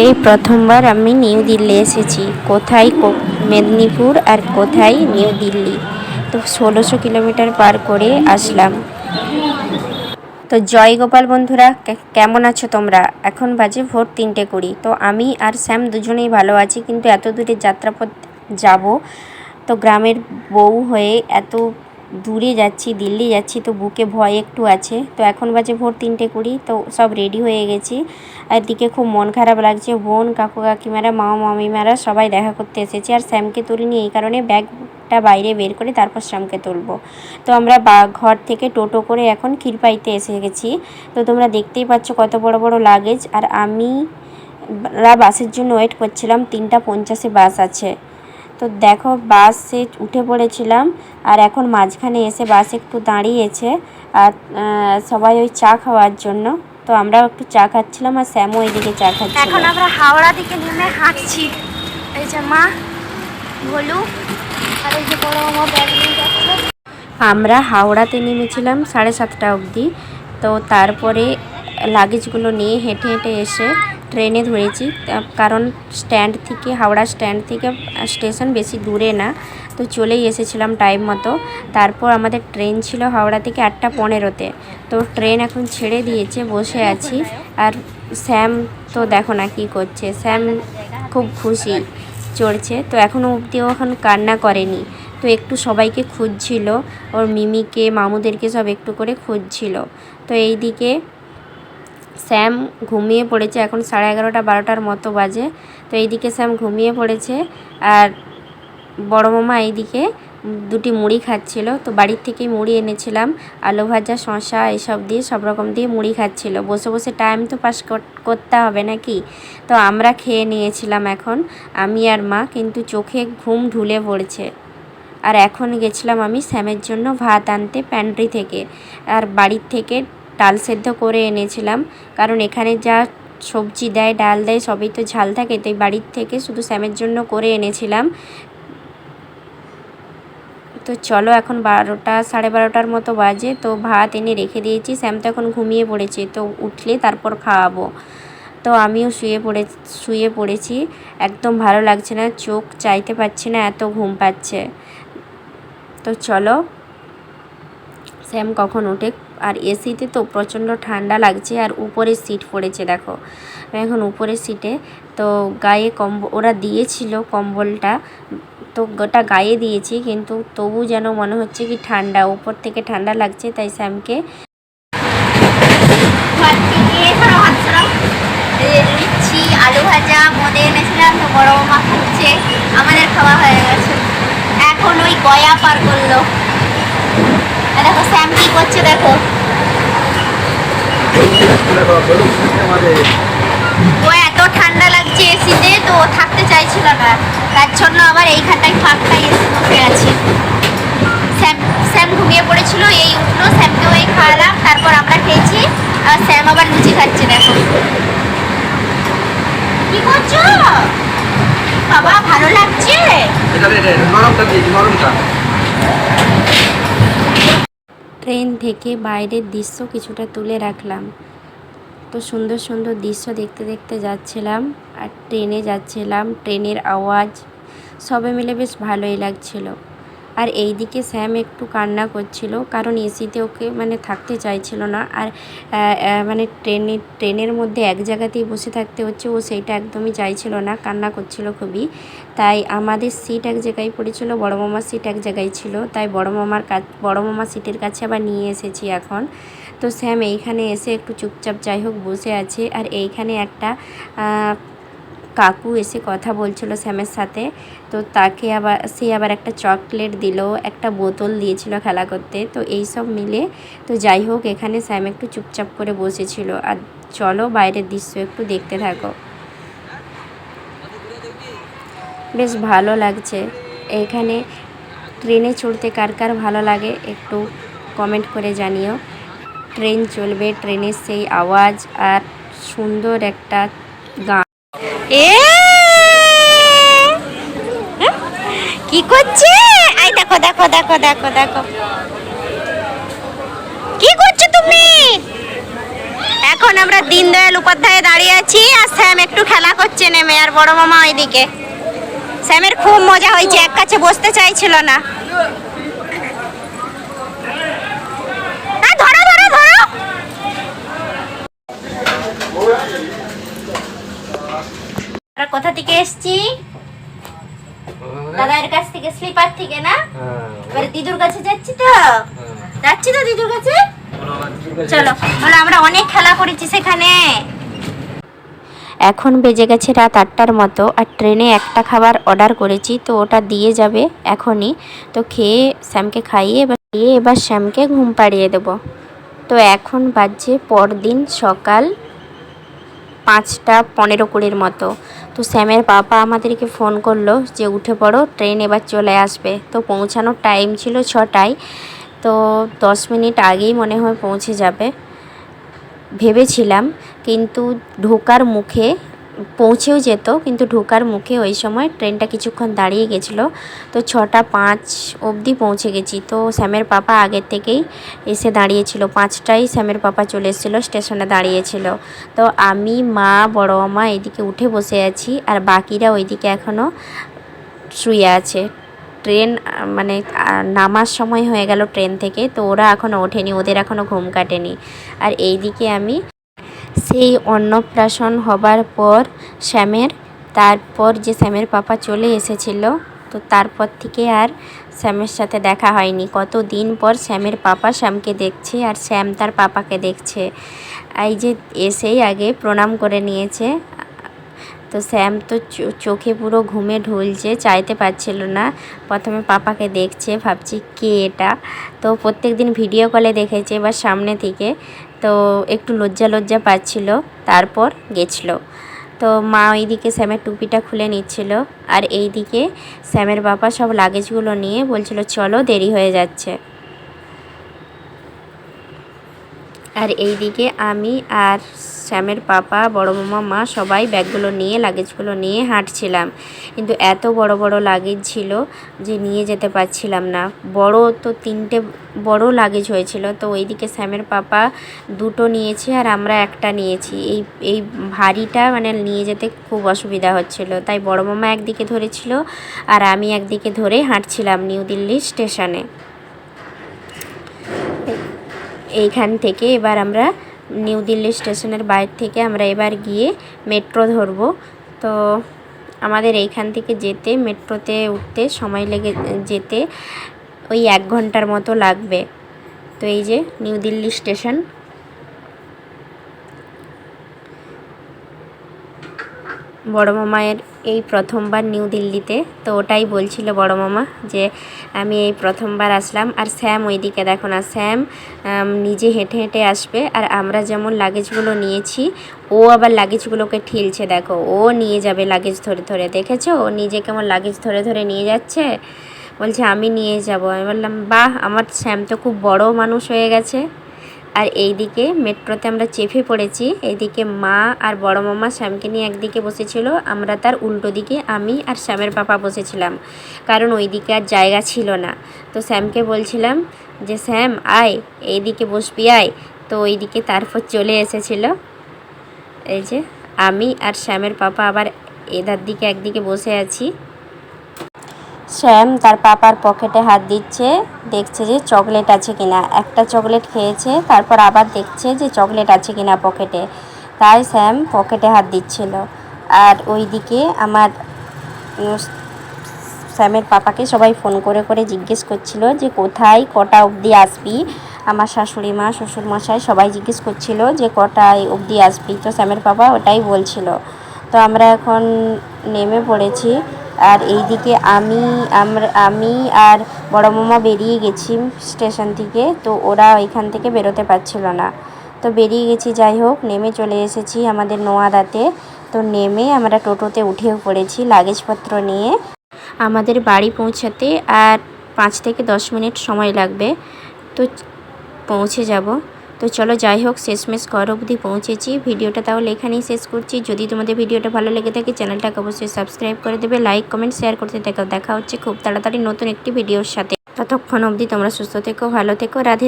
এই প্রথমবার আমি নিউ দিল্লি এসেছি। কোথায় মেদিনীপুর আর কোথায় নিউ দিল্লি? তো ষোলোশো কিলোমিটার পার করে আসলাম। তো জয় গোপাল বন্ধুরা কেমন আছো তোমরা? এখন বাজে ভোর তিনটে কুড়ি। তো আমি আর স্যাম দুজনেই ভালো আছি, কিন্তু এত দূরে যাত্রাপথ যাব। তো গ্রামের বউ হয়ে এত দূরে যাচ্ছি, দিল্লি যাচ্ছি, তো বুকে ভয় একটু আছে। তো এখন বাজে ভোর তিনটে কুড়ি, তো সব রেডি হয়ে গেছি। আর দিকে খুব মন খারাপ লাগছে। বোন, কাকু, কাকিমারা, মামা, মামিমারা সবাই দেখা করতে এসেছে। আর স্যামকে তুলিনি, এই কারণে ব্যাগটা বাইরে বের করে তারপর স্যামকে তুলবো। তো আমরা বা, ঘর থেকে টোটো করে এখন ক্ষীরপাইতে এসে গেছি। তো তোমরা দেখতেই পাচ্ছ কত বড় বড় লাগেজ আর আমি বাসের জন্য ওয়েট করছিলাম। তিনটা পঞ্চাশে বাস আছে। তো দেখো বাসে উঠে পড়েছিলাম আর এখন মাঝখানে এসে বাস একটু দাঁড়িয়েছে আর সবাই ওই চা খাওয়ার জন্য। তো আমরাও একটু চা খাচ্ছিলাম আর স্যামও এদিকে চা খাচ্ছিল। এখন আমরা হাওড়া দিকে নেমে হাঁটছি। এই যে মা ভলু আর এই যে বড় আমার ব্যাগ নিয়ে যাচ্ছে। আমরা হাওড়াতে নেমেছিলাম সাড়ে সাতটা অবধি। তো তারপরে লাগেজগুলো নিয়ে হেঁটে হেঁটে এসে ট্রেনে ধরেছি কারণ স্ট্যান্ড থেকে, হাওড়া স্ট্যান্ড থেকে স্টেশন বেশি দূরে না, তো চলেই এসেছিলাম টাইম মতো। তারপর আমাদের ট্রেন ছিল হাওড়া থেকে আটটা পনেরোতে। তো ট্রেন এখন ছেড়ে দিয়েছে, বসে আছি। আর স্যাম তো দেখো না কী করছে, স্যাম খুব খুশি চড়ছে। তো এখনও অবধিও এখন কান্না করেনি। তো একটু সবাইকে খুঁজছিল, ওর মিমিকে, মামুদেরকে সব একটু করে খুঁজছিল। তো এই দিকে স্যাম ঘুমিয়ে পড়েছে। এখন সাড়ে এগারোটা, বারোটার মতো বাজে। তো এইদিকে স্যাম ঘুমিয়ে পড়েছে আর বড় মামা এইদিকে দুটি মুড়ি খাচ্ছিল। তো বাড়ির থেকেই মুড়ি এনেছিলাম, আলু ভাজা শশা এসব দিয়ে সব রকম দিয়ে মুড়ি খাচ্ছিল। বসে বসে টাইম তো পাস করতে হবে নাকি? তো আমরা খেয়ে নিয়েছিলাম এখন, আমি আর মা, কিন্তু চোখে ঘুম ঢুলে পড়ছে। আর এখন গেছিলাম আমি স্যামের জন্য ভাত আনতে প্যান্ট্রি থেকে। আর বাড়ির থেকে ডাল সেদ্ধ করে এনেছিলাম। কারণ এখানে যা সবজি দেয়, ডাল দেয়, সবই তো ঝাল থাকে। তাই বাড়ির থেকে শুধু স্যামের জন্য করে এনেছিলাম। তো চলো, এখন বারোটা, সাড়ে বারোটার মতো বাজে। তো ভাত এনে রেখে দিয়েছি। স্যাম তো এখন ঘুমিয়ে পড়েছে। তো উঠলে তারপর খাওয়াবো। তো আমিও শুয়ে পড়ে, শুয়ে পড়েছি। একদম ভালো লাগছে না। চোখ চাইতে পারছি না, এত ঘুম পাচ্ছে। তো চলো, স্যাম কখন ওঠে আর এসিতে তো প্রচণ্ড ঠান্ডা লাগছে আর উপরে সিট পড়েছে, দেখো। এখন উপরের সিটে, তো গায়ে কম্ব, ওরা দিয়েছিল কম্বলটা, তো গোটা গায়ে দিয়েছি, কিন্তু তবু যেন মনে হচ্ছে কি ঠান্ডা, উপর থেকে ঠান্ডা লাগছে, তাই স্যামকে আলু ভাজা, মদে এনেছিলাম, তো বড় মামা খাচ্ছে। আমাদের খাওয়া হয়ে গেছে। এখন ওই গয়া পার করল। দেখো স্যাম কি করছে দেখো। ও এত ঠান্ডা লাগছে এসিতে, তো ও থাকতে চাইছিল না। তার জন্য আবার এইখানটায় ফাঁকটাই এসে বসে আছে। স্যাম স্যাম ঘুমিয়ে পড়েছিল, এই উঠল স্যামকেও এই খাওয়ালাম, তারপর আমরা খেয়েছি, আর স্যাম আবার লুচি খাচ্ছে, দেখো। কি করছ? বাবা, ভালো লাগছে? নরমটা নরমটা ট্রেন থেকে বাইরের দৃশ্য কিছুটা তুলে রাখলাম। তো সুন্দর সুন্দর দৃশ্য দেখতে দেখতে যাচ্ছিলাম আর ট্রেনে যাচ্ছিলাম। ট্রেনের আওয়াজ সবে মিলে বেশ ভালোই লাগছিল। আর এইদিকে স্যাম একটু কান্না করছিল, কারণ এসিতে ওকে মানে থাকতে চাইছিল না। আর মানে ট্রেনের ট্রেনের মধ্যে এক জায়গাতেই বসে থাকতে হচ্ছে, ও সেইটা একদমই চাইছিল না, কান্না করছিল খুবই। তাই আমাদের সিট এক জায়গায় পড়েছিল, বড় মামার সিট এক জায়গায় ছিল, তাই বড় মামার কাছ বড় মামার সিটের কাছে আবার নিয়ে এসেছি এখন। তো স্যাম এইখানে এসে একটু চুপচাপ যাই হোক বসে আছে, আর এইখানে একটা কাকু এসে কথা বলছিল স্যামের সাথে, তো তাকে আবার, সে আবার একটা চকলেট দিল, একটা বোতল দিয়েছিল খেলা করতে, তো এই সব মিলে, তো যাই হোক এখানে স্যাম একটু চুপচাপ করে বসেছিল। আর চলো বাইরের দৃশ্য একটু দেখতে থাকো। বেশ ভালো লাগছে। এইখানে ট্রেনে চড়তে কার কার ভালো লাগে একটু কমেন্ট করে জানিও। ট্রেন চলবে, ট্রেনের সেই আওয়াজ আর সুন্দর একটা গান। এ! কি করছে? আই দেখো দেখো দেখো দেখো দেখো। কি করছ তুমি? এখন আমরা দীনদয়াল উপাধ্যায়ে দাঁড়িয়ে আছি আর স্যাম একটু খেলা নিচে নেমে, আর বড় মামা ওইদিকে। স্যামের খুব মজা হয়েছে, এক কাছে বসতে চাইছিল না আ, ধরো ধরো ধরো আমরা কোথা থেকে এসছি? দাদার কাছ থেকে স্লিপার থেকে না? এবারে দিদুর কাছে যাচ্ছি তো? যাচ্ছি তো দিদুর কাছে? চলো বলো আমরা অনেক খেলা করেছি সেখানে। এখন বেজে গেছে রাত আটটার মতো আর ট্রেনে একটা খাবার অর্ডার করেছি তো ওটা দিয়ে যাবে এখনই। তো খেয়ে শ্যামকে খাইয়ে এবার খেয়ে এবার শ্যামকে ঘুম পাড়িয়ে দেবো। তো এখন বাজছে পরদিন সকাল পাঁচটা পনেরো কুড়ির মতো। তো শ্যামের বাবা আমাদেরকে ফোন করল যে, উঠে পড়ো, ট্রেন এবার চলে আসবে। তো পৌঁছানোর টাইম ছিল ছটায়। তো দশ মিনিট আগেই মনে হয় পৌঁছে যাবে। ভেবেছিলাম, কিন্তু ঢোকার মুখে পৌঁছেও যেত, কিন্তু ঢোকার মুখে ওই সময় ট্রেনটা কিছুক্ষণ দাঁড়িয়ে গেছিল। তো ছটা পাঁচ অবধি পৌঁছে গেছি। তো শ্যামের পাপা আগের থেকেই এসে দাঁড়িয়েছিল। পাঁচটায় শ্যামের পাপা চলে এসেছিল, স্টেশনে দাঁড়িয়েছিল। তো আমি, মা, বড় মা এদিকে উঠে বসে আছি, আর বাকিরা ওইদিকে এখনও শুয়ে আছে। ট্রেন মানে নামার সময় হয়ে গেল ট্রেন থেকে, তো ওরা এখনও ওঠেনি, ওদের এখনও ঘুম কাটেনি। আর এইদিকে আমি সেই অন্নপ্রাশন হবার পর শ্যামের, তারপর যে শ্যামের পাপা চলে এসেছিল, তো তারপর থেকে আর শ্যামের সাথে দেখা হয়নি। কত দিন পর শ্যামের পাপা শ্যামকে দেখছে আর শ্যাম তার পাপাকে দেখছে। এই যে এসেই আগে প্রণাম করে নিয়েছে তো শ্যাম তো চোখে পুরো ঘুমে ঢুলছে, চাইতে পারছিল না। প্রথমে পাপাকে দেখছে, ভাবছি কে এটা? তো প্রত্যেক দিন ভিডিও কলে দেখেছে এবার সামনে থেকে। তো একটু লজ্জা লজ্জা পাচ্ছিল, তারপর গেছিল। তো মা ওইদিকে স্যামের টুপিটা খুলে নিচ্ছিল, আর এইদিকে স্যামের বাবা সব লাগেজগুলো নিয়ে বলছিল, চলো দেরি হয়ে যাচ্ছে। আর এইদিকে আমি আর শ্যামের পাপা, বড় মামা, মা সবাই ব্যাগগুলো নিয়ে লাগেজগুলো নিয়ে হাঁটছিলাম। কিন্তু এত বড় বড় লাগেজ ছিল যে নিয়ে যেতে পারছিলাম না। বড় তো তিনটে বড় লাগেজ হয়েছিল। তো ওইদিকে শ্যামের পাপা দুটো নিয়েছে আর আমরা একটা নিয়েছি। এই এই ভারীটা মানে নিয়ে যেতে খুব অসুবিধা হচ্ছিল। তাই বড় মামা একদিকে ধরেছিল আর আমি একদিকে ধরে হাঁটছিলাম নিউ দিল্লি স্টেশনে। এইখান থেকে এবার আমরা নিউ দিল্লি স্টেশনের বাইর থেকে আমরা এবার গিয়ে মেট্রো ধরব। তো আমাদের এইখান থেকে যেতে, মেট্রোতে উঠতে সময় লেগে যেতে ওই এক ঘণ্টার মতো লাগবে। তো এই যে নিউ দিল্লি স্টেশন। বড় মামায়ের এই প্রথমবার নিউ দিল্লিতে। তো ওটাই বলছিল বড় মামা যে, আমি এই প্রথমবার আসলাম আর স্যাম ওইদিকে দেখো না, স্যাম নিজে হেঁটে হেঁটে আসবে আর আমরা যেমন লাগেজগুলো নিয়েছি, ও আবার লাগেজগুলোকে ঠেলছে দেখো, ও নিয়ে যাবে লাগেজ ধরে ধরে, দেখেছ? ও নিজে কেমন লাগেজ ধরে ধরে নিয়ে যাচ্ছে? বলছে, আমি নিয়ে যাব। আমি বললাম, বাহ, আমার শ্যাম তো খুব বড় মানুষ হয়ে গেছে। আর এইদিকে মেট্রোতে আমরা চেপে পড়েছি। এইদিকে মা আর বড় মামা শ্যামকে নিয়ে একদিকে বসেছিল, আমরা তার উল্টো দিকে, আমি আর শ্যামের পাপা বসেছিলাম। কারণ ওইদিকে আর জায়গা ছিল না। তো শ্যামকে বলছিলাম যে, শ্যাম, আয়, এইদিকে বসবি, আয়। তো ওইদিকে তারপর চলে এসেছিল। এই যে, আমি আর শ্যামের পাপা আবার এধার দিকে একদিকে বসে আছি। শ্যাম তার পাপার পকেটে হাত দিচ্ছে, দেখছে যে চকলেট আছে কিনা। একটা চকলেট খেয়েছে, তারপর আবার দেখছে যে চকলেট আছে কিনা পকেটে। তাই শ্যাম পকেটে হাত দিচ্ছিল। আর ওইদিকে আমার শ্যামের পাপাকে সবাই ফোন করে করে জিজ্ঞেস করছিল যে কোথায়, কটা অবধি আসবি? আমার শাশুড়ি মা শ্বশুরমশাই সবাই জিজ্ঞেস করছিল যে কটায় অবধি আসবি? তো শ্যামের পাপা ওটাই বলছিল। তো আমরা এখন নেমে পড়েছি। আর এইদিকে আমি, আমরা, আমি আর বড় মামা বেরিয়ে গেছি স্টেশন থেকে। তো ওরা ওইখান থেকে বেরোতে পারছিল না। তো বেরিয়ে গেছি, যাই হোক, নেমে চলে এসেছি আমাদের নোয়াদাতে। তো নেমে আমরা টোটোতে উঠেও পড়েছি লাগেজপত্র নিয়ে। আমাদের বাড়ি পৌঁছাতে আর পাঁচ থেকে দশ মিনিট সময় লাগবে। তো পৌঁছে যাব। তো চলো যাই হোক, শেষমেশ ঘর অবধি পৌঁছেছি। ভিডিওটা তাহলে এখানেই শেষ করছি। যদি তোমাদের ভিডিওটা ভালো লেগে থাকে, চ্যানেলটাকে অবশ্যই সাবস্ক্রাইব করে দেবে, লাইক, কমেন্ট, শেয়ার করতে থাকো দেখা হচ্ছে খুব তাড়াতাড়ি নতুন একটি ভিডিওর সাথে। ততক্ষণ অবধি তোমরা সুস্থ থেকো, ভালো থেকো রাধে।